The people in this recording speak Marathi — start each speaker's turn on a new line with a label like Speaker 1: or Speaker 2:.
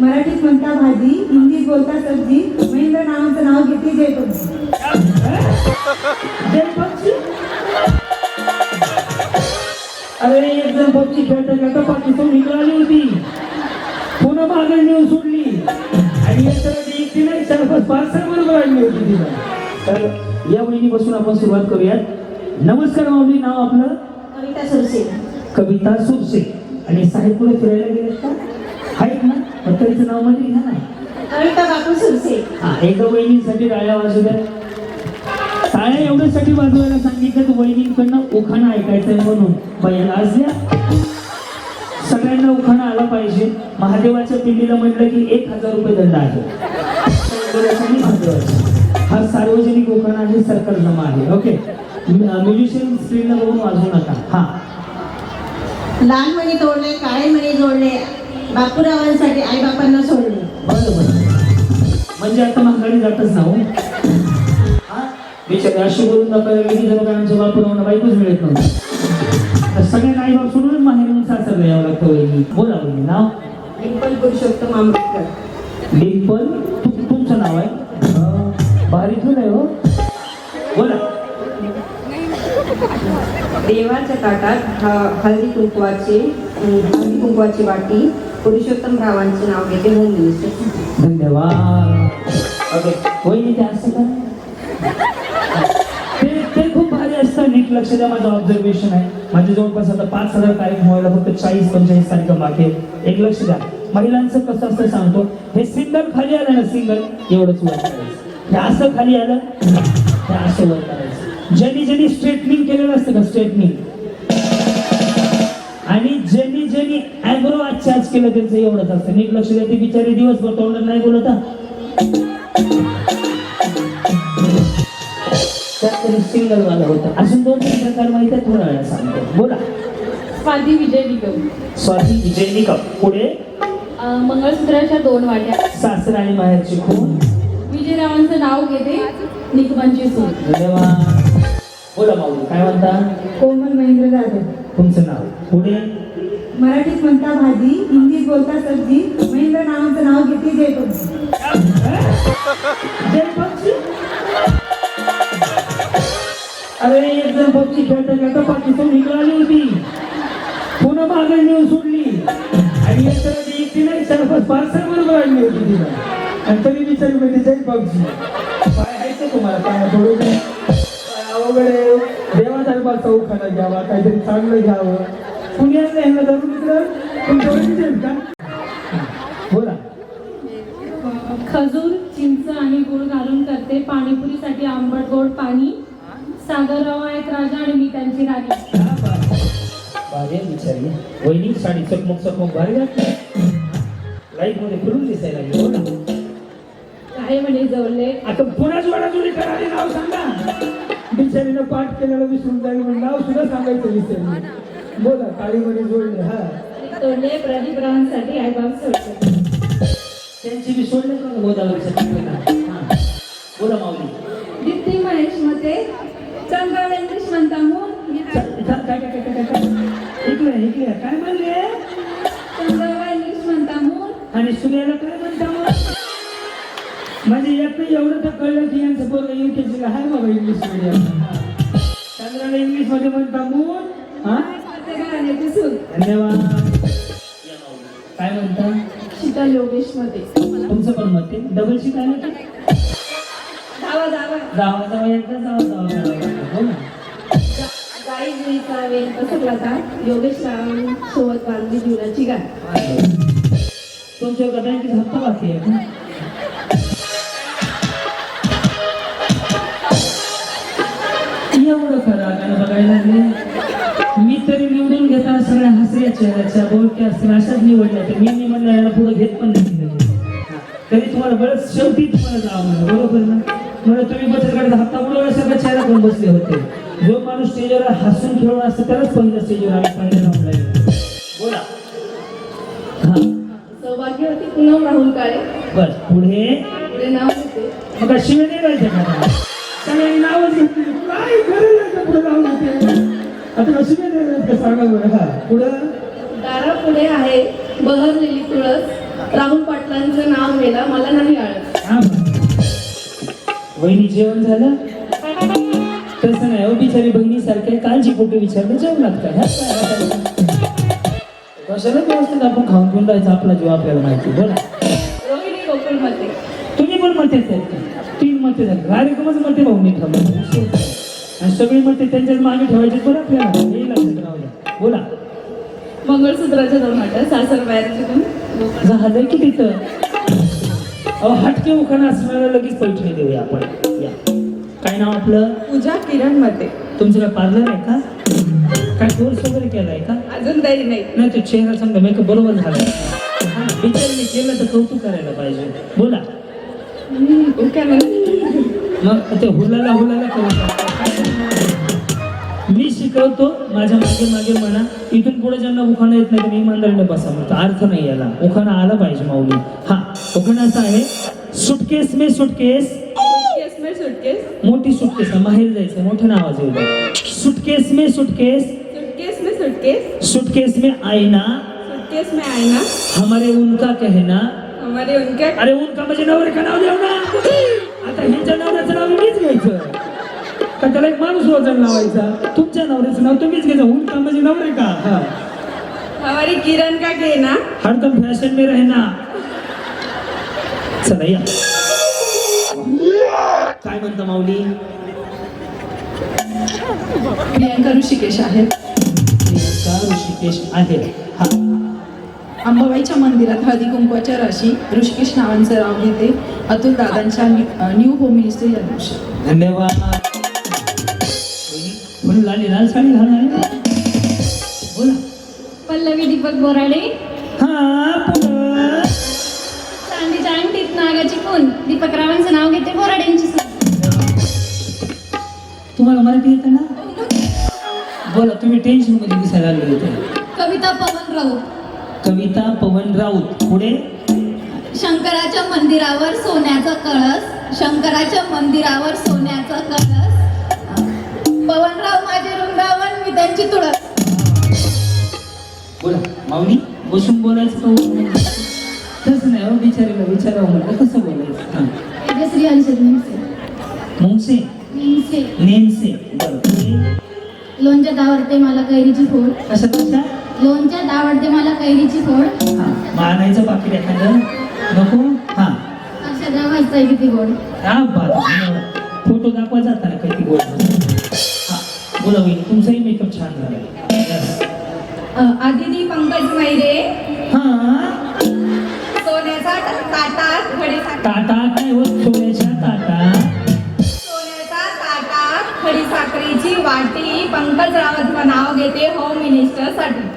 Speaker 1: मराठीत म्हणता भाजी हिंदीत बोलता सब्जी महेंद्र नावाचं नाव घेते जय पक्षी
Speaker 2: जय पक्षी अरे एक जण पक्षी खेळता खेळता पाकिस्तान निघाली होती. पुन्हा मागे नेऊन सोडली. आणि एक नाही चार पाच पाच सहा बरोबर आणली होती तिला. तर या वहिनीपासून आपण सुरुवात करूयात. नमस्कार माऊली नाव आपलं?
Speaker 1: कविता सुरसे.
Speaker 2: कविता सुरसे. आणि साहेब पुढे फिरायला गेलेत का? आहेत ना? त्यांचं नावमध्ये घ्या ना
Speaker 1: कविता बापू सुरसे.
Speaker 2: हा एकदा वहिनीसाठी टाळ्या वाजू द्या. टाळ्या एवढ्यासाठी वाजवायला सांगितलं तर वहिनींकडनं उखाणा ऐकायचंय म्हणून. बाई आज द्या. सगळ्यांना उखाणा आला पाहिजे. महादेवाच्या पिंडीला म्हटलं की एक हजार रुपये दंड आहे. हा सार्वजनिक उखाणा आहे सरकार जमा आहे. ओके. म्युझिशियन स्क्रीनला बघून वाजवू नका. हा.
Speaker 1: लहान मणी तोडले काळे मणी जोडले. बापूरावांसाठी आई बापांना सोडले.
Speaker 2: बरं बरं म्हणजे आता महागाडी जातच हा? बिचारे अशी बोलून दाखवायला किती जण काय आमच्या बापूरावांना बायकोच मिळत नव्हतं. सगळ्यांना आई बाप सोडून माहेरून सासरला यावं लागतं वहिनी. बोला वहिनी नाव?
Speaker 1: डिंपल पुरुषोत्तम आंबेडकर.
Speaker 2: डिंपल? तुमचं नाव आहे? भारी ठेवलं आहे हो. बोला.
Speaker 3: देवाच्या ताटात हळदी कुंकवाचे हळदी कुंकवाची वाटी पुरुषोत्तम रावांचे नाव घेते होम मिनिस्टर
Speaker 2: धन्यवाद. ओके वहिनी ते असतं का? ते ते खूप भारी असतं नीट लक्ष द्या माझं ऑब्झर्वेशन आहे. माझे जवळपास आता पाच हजार कार्यक्रम व्हायला फक्त चाळीस पंचेचाळीस कार्यक्रम बाकी आहेत एक लक्ष द्या. महिलांचं कसं असतं सांगतो. हे सिंगल खाली आलं ना सिंगल एवढंच वर करायचं. हे असं खाली आलं हे असं वर करायचं. ज्यांनी ज्यांनी स्ट्रेटनिंग केलेलं असतं का स्ट्रेटनिंग आणि ज्यांनी ज्यांनी ॲग्रो आज चार्ज केलं त्यांचं एवढंच असतं. नीट लक्ष द्या ते बिचारे दिवसभर तोंडात नाही बोलत हा. त्यात तरी सिंगल वाला होता. अजून दोन तीन प्रकार माहिती आहे थोड्या वेळा सांगतो. बोला.
Speaker 4: स्वाती विजय निगम.
Speaker 2: स्वाती विजय निकम पुढे?
Speaker 4: मंगळसूत्राच्या दोन वाट्या.
Speaker 2: सासर आणि माहेरची खून.
Speaker 4: विजयरावांचं नाव घेते निकमांची सून.
Speaker 2: धन्यवाद. बोला माऊली काय म्हणता?
Speaker 1: कोमल महेंद्र जाधव
Speaker 2: तुमचं नाव? पुढे?
Speaker 1: मराठीत म्हणता भाजी हिंदीत बोलता सब्जी महेंद्र नावाचं नाव घेते जय पक्षी.
Speaker 2: जय पक्षी? अरे एक जण पक्षी खेळता खेळता पाकिस्तान निघाली होती. पुन्हा मागे नेऊन सोडली. आणि एक तर एकटी नाही चार पाच पाच सहा बरोबर आणली होती तिला. आणि तरी विचारी म्हणजे जय पक्षी. काय आहे तुम्हाला काय थोडं. काय अवघड आहे? देवा धर्माचा उखाणा घ्यावा काहीतरी चांगलं घ्यावं. धरून ओळखीचे का? बोला.
Speaker 4: खजूर चिंच आणि गुळ घालून करते. पाणीपुरीसाठी आंबट गोड पाणी. सागरराव आहेत राजा आणि मी त्यांची राणी.
Speaker 2: भारी वहिनी साडी चकमक चकमक भारी वाटते लाईफमध्ये फिरून दिसायला लागली हो ना.
Speaker 4: काय म्हणे जवळले.
Speaker 2: आता पुन्हा जोडा जोडी करायला नाव सांगा. बिचारीनं पाठ केलेलं विसरून जाईल म्हणून नाव सुद्धा सांगायचं विसरली बोला काळीमध्ये जोडले हा.
Speaker 4: तोडले प्रदीप रावांसाठी आईबाप सोडते.
Speaker 2: त्यांची सोडले का हा. बोला माऊली.
Speaker 4: दीप्ती महेश मते
Speaker 2: काय काय काय काय काय? इकडे इकडे काय म्हणले?
Speaker 4: चंद्र इंग्लिश म्हणता मूल
Speaker 2: आणि सुनेला काय म्हणता मग म्हणजे यात एवढं तर कळलं की यांचं पोरं युकेजीला आहे बाबा इंग्लिश मीडियम चंद्राला इंग्लिशमध्ये म्हणता हा? धन्यवाद. काय म्हणता?
Speaker 4: शीतल योगेश मते
Speaker 2: तुमचं पण मत आहे. डबल शीट आहे
Speaker 4: धावा धावा.
Speaker 2: एकदा हो ना?
Speaker 4: गाई जुईचा वेल पसरला का योगेश राव सोबत बांधली जीवनाची गाय.
Speaker 2: तुमच्या बँकेत हप्ता बाकी आहे गाणं बघायला लागले. मी तरी निवडून घेताना सगळ्या हसऱ्या चेहऱ्याच्या बोलक्या असतील अशाच निवडल्या तर मी म्हणलं याला पुढे घेत पण नाही तरी तुम्हाला बरंच शेवटी तुम्हाला जावं बरोबर ना? म्हणून तुम्ही बचतगटाचा हप्ता बोलवला सगळं चेहरा करून बसले होते. जो माणूस स्टेजवर हसून खेळून असतं त्यालाच पहिलं स्टेजवर आम्ही लागेल बोला. हा.
Speaker 4: सौभाग्यवती पूनम राहुल काळे.
Speaker 2: बस पुढे?
Speaker 4: पुढे नाव घेते
Speaker 2: मग शिवे नाही राहायचं का? सगळ्यांनी नावच घेतली. काय गरज आता शिवे नाही राहायचं का सांगा बरं हा पुढं?
Speaker 4: दारा पुढे आहे बहरलेली तुळस.
Speaker 5: राहुल पाटलांचं नाव घ्यायला मला नाही आळत
Speaker 2: हा. वहिनी जेवण झालं? तसं नाही हो बिचारी बहिणीसारखे कालची फोटो विचारलं काय काय वाटायचं? कशाला व्यवस्थित आपण खाऊन पिऊन राहायचं आपला जीव आपल्याला माहिती बोला.
Speaker 5: रोहिणी गोकुळमध्ये
Speaker 2: तुम्ही पण का? तीन मते झाले कार्यक्रमच मते भाऊ मी ठेवलं सगळी मते त्यांच्याच मागे ठेवायचे बरं आपल्याला. हे लक्षात राहू द्या. बोला.
Speaker 5: मंगळसूत्राच्या दोन वाट्या सासर बाहेरचे दोन.
Speaker 2: झालं की तिथं? अहो हटके उखाणं असणारा लगेच पैठणी देऊया आपण. या. काय नाव आपलं?
Speaker 3: पूजा किरण मते.
Speaker 2: तुमचं काय पार्लर आहे का? काय कोर्स वगैरे केलाय का?
Speaker 3: अजून तरी नाही.
Speaker 2: नाही तो चेहरा समजा मेकअप बरोबर झाला. विचारले केलं तर कौतुक करायला पाहिजे. बोला. मग ते हुलाला हुलाला करू शकता. मी शिकवतो माझ्या मागे मागे म्हणा. इथून पुढे ज्यांना उखाणं येत नाही त्यांनी इमानदारीने बसा म्हणतो. अर्थ नाही याला. उखाणं आला पाहिजे माऊली. हा उखाणं असं आहे. सुटकेस मे सुटकेस.
Speaker 5: सुटकेस में सुटकेस.
Speaker 2: मोठी सुटकेस. आहे माहेर जायचं मोठं आवाज येऊ सुटकेस में सुटकेस.
Speaker 5: सुटकेस में सुटकेस.
Speaker 2: सुटकेस में आईना.
Speaker 5: सुटकेस में आईना.
Speaker 2: हमारे उनका कहना.
Speaker 5: हमारे उनके
Speaker 2: अरे उनका म्हणजे नवरे का नाव देऊ ना. आता हिच्या नवऱ्याचं नाव मीच घ्यायचं. का त्याला एक माणूस वजन लावायचा? तुमच्या नवऱ्याचं नाव तुम्हीच घ्यायचं उनका म्हणजे नवरे का? हा.
Speaker 5: हमारी किरण का कहना
Speaker 2: हरदम फॅशन में रहना चला या. काय म्हणता माऊली?
Speaker 6: प्रियांका ऋषिकेश आहेत
Speaker 2: प्रियंका ऋषिकेश आहे. हा.
Speaker 6: अंबाबाईच्या मंदिरात हळदी कुंकवाच्या राशी ऋषिकेश नावांचं नाव घेते. अतुल दादांच्या न्यू होम मिनिस्ट्री या दिवशी.
Speaker 2: धन्यवाद. म्हणून लाली लाल साडी घालणार बोला.
Speaker 4: पल्लवी दीपक बोराडे.
Speaker 2: हा
Speaker 4: चांदीच्या अंगठीत नागाची खून. दीपक रावांचं नाव घेते बोराडेंची
Speaker 2: तुम्हाला मराठी येतं ना? बोला तुम्ही टेन्शनमध्ये दिसायला लागले होते.
Speaker 7: कविता पवन राऊत.
Speaker 2: कविता पवन राऊत. पुढे?
Speaker 7: शंकराच्या मंदिरावर सोन्याचा कळस. शंकराच्या मंदिरावर सोन्याचा कळस. पवनराव माझे वृंदावन मी त्यांची तुळस.
Speaker 2: बोला माऊली बसून बोलायचं का उभं? तसं नाही हो बिचारीला विचारावं म्हणलं कसं बोलायचं. हा.
Speaker 7: तेजश्री हर्षद
Speaker 2: मुंगसे
Speaker 7: निमसे?
Speaker 2: नेमसे. बरं.
Speaker 7: लोणच्यात आवडते मला कैरीची फोड.
Speaker 2: कशा कशा
Speaker 7: लोणच्यात आवडते मला कैरीची फोड.
Speaker 2: हा. मानायचं पाकिट एखादं नको? हा.
Speaker 7: अक्षरा वाजताय किती गोड.
Speaker 2: हा बात फोटो दाखवा जाताना काही गोड. हा बोला वहिनी तुमचाही मेकअप छान झाला.
Speaker 3: आदिती पंकज मैरे
Speaker 2: हा?
Speaker 3: सोन्याचा ताटात खडी
Speaker 2: टाटा काय होत सोन्याच्या टाटा
Speaker 3: सोन्याचा ताटात खडी साखरेची वाटी. पंकज रावत नाव घेते होम
Speaker 2: मिनिस्टरसाठी.